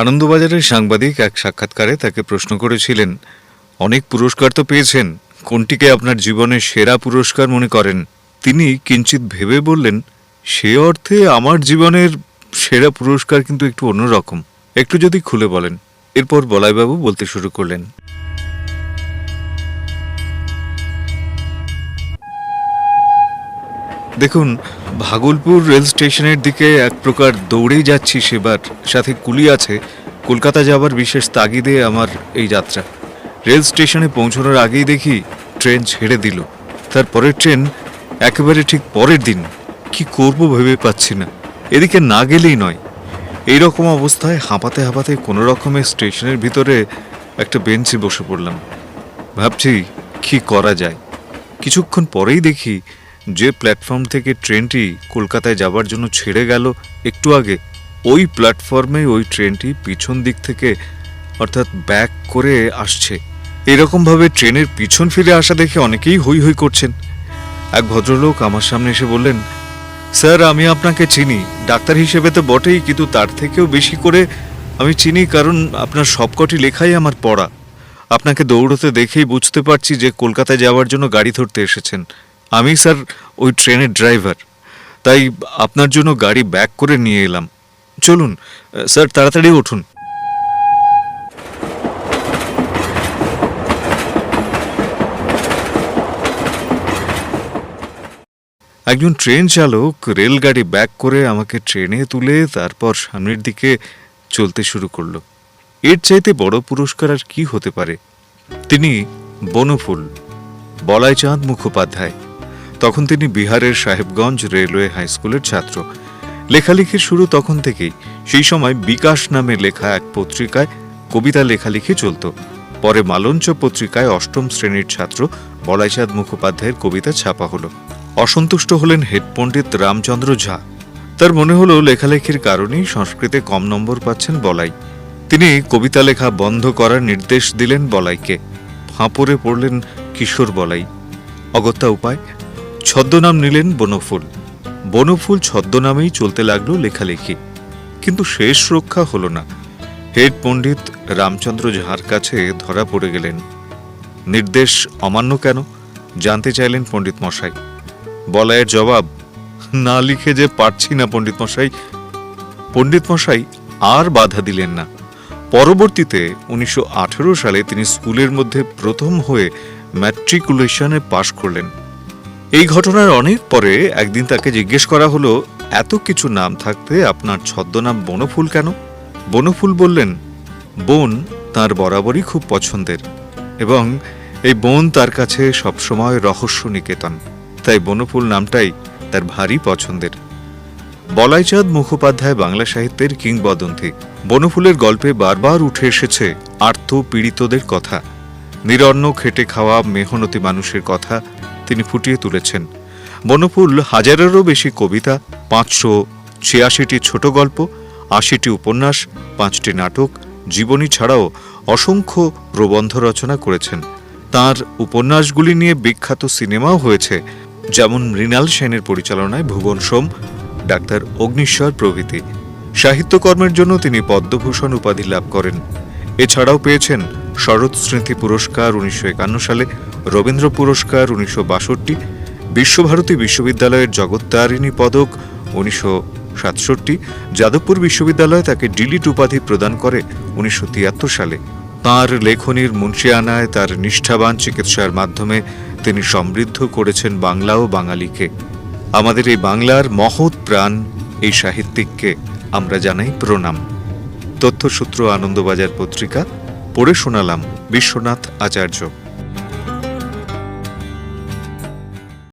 আনন্দবাজারের সাংবাদিক এক সাক্ষাৎকারে তাকে প্রশ্ন করেছিলেন, অনেক পুরস্কার তো পেয়েছেন, কোনটিকে আপনার জীবনের সেরা পুরস্কার মনে করেন? তিনি কিঞ্চিত ভেবে বললেন, সে অর্থে আমার জীবনের সেরা পুরস্কার কিন্তু একটু অন্যরকম। একটু যদি খুলে বলেন। এরপর বলাইবাবু বলতে শুরু করলেন দেখুন, ভাগলপুর রেল স্টেশনের দিকে এক প্রকার দৌড়েই যাচ্ছি সেবার। সাথে কুলি আছে, কলকাতা যাবার বিশেষ তাগিদে আমার এই যাত্রা। রেল স্টেশনে পৌঁছানোর আগেই দেখি ট্রেন ছেড়ে দিল। তার পরের ট্রেন একেবারে ঠিক পরের দিন। কি করব ভেবে পাচ্ছি না। এদিকে না গেলেই নয়। এই রকম অবস্থায় হাঁপাতে হাঁপাতে কোনো রকমের স্টেশনের ভিতরে একটা বেঞ্চে বসে পড়লাম। ভাবছি, কি করা যায়? কিছুক্ষণ পরেই দেখি যে প্ল্যাটফর্ম থেকে ট্রেনটি কলকাতায় যাবার জন্য ছেড়ে গেল একটু আগে, ওই প্ল্যাটফর্মে ওই ট্রেনটি পিছন দিক থেকে, অর্থাৎ ব্যাক করে আসছে। এরকমভাবে ট্রেনের পিছন ফিরে আসা দেখে অনেকেই হই হই করছেন। এক ভদ্রলোক আমার সামনে এসে বললেন, স্যার, আমি আপনাকে চিনি। ডাক্তার হিসেবে তো বটেই, কিন্তু তার থেকেও বেশি করে আমি চিনি, কারণ আপনার সবকটি লেখাই আমার পড়া। আপনাকে দৌড়তে দেখেই বুঝতে পারছি যে কলকাতায় যাওয়ার জন্য গাড়ি ধরতে এসেছেন। আমি স্যার ওই ট্রেনের ড্রাইভার। তাই আপনার জন্য গাড়ি ব্যাক করে নিয়ে এলাম। চলুন, স্যার তাড়াতাড়ি উঠুন। একজন ট্রেন চালক রেলগাড়ি ব্যাক করে আমাকে ট্রেনে তুলে তারপর সামনের দিকে চলতে শুরু করল। এর চাইতে বড় পুরস্কার আর কি হতে পারে? তিনি বনফুল, বলাইচাঁদ মুখোপাধ্যায়। তখন তিনি বিহারের সাহেবগঞ্জ রেলওয়ে হাই স্কুলের ছাত্র। লেখালেখির শুরু তখন থেকেই। সেই সময় বিকাশ নামে লেখা এক পত্রিকায় কবিতা লেখালেখি চলত। পরে মালঞ্চ পত্রিকায় অষ্টম শ্রেণির ছাত্র বলাইচাঁদ মুখোপাধ্যায়ের কবিতা ছাপা হলো। অসন্তুষ্ট হলেন হেড পণ্ডিত রামচন্দ্র ঝা। তার মনে হলো লেখালেখির কারণেই সংস্কৃতে কম নম্বর পাচ্ছেন বলাই। তিনি কবিতা লেখা বন্ধ করার নির্দেশ দিলেন বলাইকে। ফাঁপড়ে পড়লেন কিশোর বলাই। অগত্যা উপায়? ছদ্মনাম নিলেন বনফুল। বনফুল ছদ্মনামেই চলতে লাগল লেখালেখি। কিন্তু শেষ রক্ষা হলো না। হেড পণ্ডিত রামচন্দ্র ঝার কাছে ধরা পড়ে গেলেন। নির্দেশ অমান্য কেন? জানতে চাইলেন পণ্ডিত মশাই। বলায়ের জবাব, না লিখে যে পারছি না পণ্ডিত মশাই। পণ্ডিত মশাই আর বাধা দিলেন না। পরবর্তীতে উনিশশো আঠেরো সালে তিনি স্কুলের মধ্যে প্রথম হয়ে ম্যাট্রিকুলেশনে পাশ করলেন। এই ঘটনার অনেক পরে একদিন তাকে জিজ্ঞেস করা হলো, এত কিছু নাম থাকতে আপনার ছদ্মনাম বনফুল কেন? বনফুল বললেন, বোন তার বরাবরই খুব পছন্দের এবং এই বোন তার কাছে সবসময় রহস্য নিকেতন, তাই বনফুল নামটাই তার ভারী পছন্দের। বলাইচাঁদ মুখোপাধ্যায় বাংলা সাহিত্যের কিংবদন্তি। বনফুলের গল্পে বারবার উঠে এসেছে আর্থ পীড়িতদের কথা, নিরন্ন খেটে খাওয়া মেহনতি মানুষের কথা তিনি ফুটিয়ে তুলেছেন। বনফুল হাজারেরও বেশি কবিতা, পাঁচশো ছিয়াশিটি ছোট গল্প, আশিটি উপন্যাস, পাঁচটি নাটক, জীবনী ছাড়াও অসংখ্য প্রবন্ধ রচনা করেছেন। তার উপন্যাসগুলি নিয়ে বিখ্যাত সিনেমাও হয়েছে, যেমন মৃণাল সেনের পরিচালনায় ভুবন সোম, ডাক্তার অগ্নিশ্বর প্রভৃতি। সাহিত্যকর্মের জন্য তিনি পদ্মভূষণ উপাধি লাভ করেন। এছাড়াও পেয়েছেন শরৎ স্মৃতি পুরস্কার উনিশশো একান্ন সালে, রবীন্দ্র পুরস্কার উনিশশো বাষট্টি, বিশ্বভারতী বিশ্ববিদ্যালয়ের জগত্তারিণী পদক উনিশশো সাতষট্টি, যাদবপুর বিশ্ববিদ্যালয় তাকে ডিলিট উপাধি প্রদান করে উনিশশো তিয়াত্তর সালে। তাঁর লেখনীর মুন্সিয়ানায় তার নিষ্ঠাবান চিকিৎসার মাধ্যমে তিনি সমৃদ্ধ করেছেন বাংলা ও বাঙালিকে। আমাদের এই বাংলার মহৎ প্রাণ, এই সাহিত্যিককে আমরা জানাই প্রণাম। তথ্যসূত্র আনন্দবাজার পত্রিকা পড়ে শোনালাম বিশ্বনাথ আচার্য।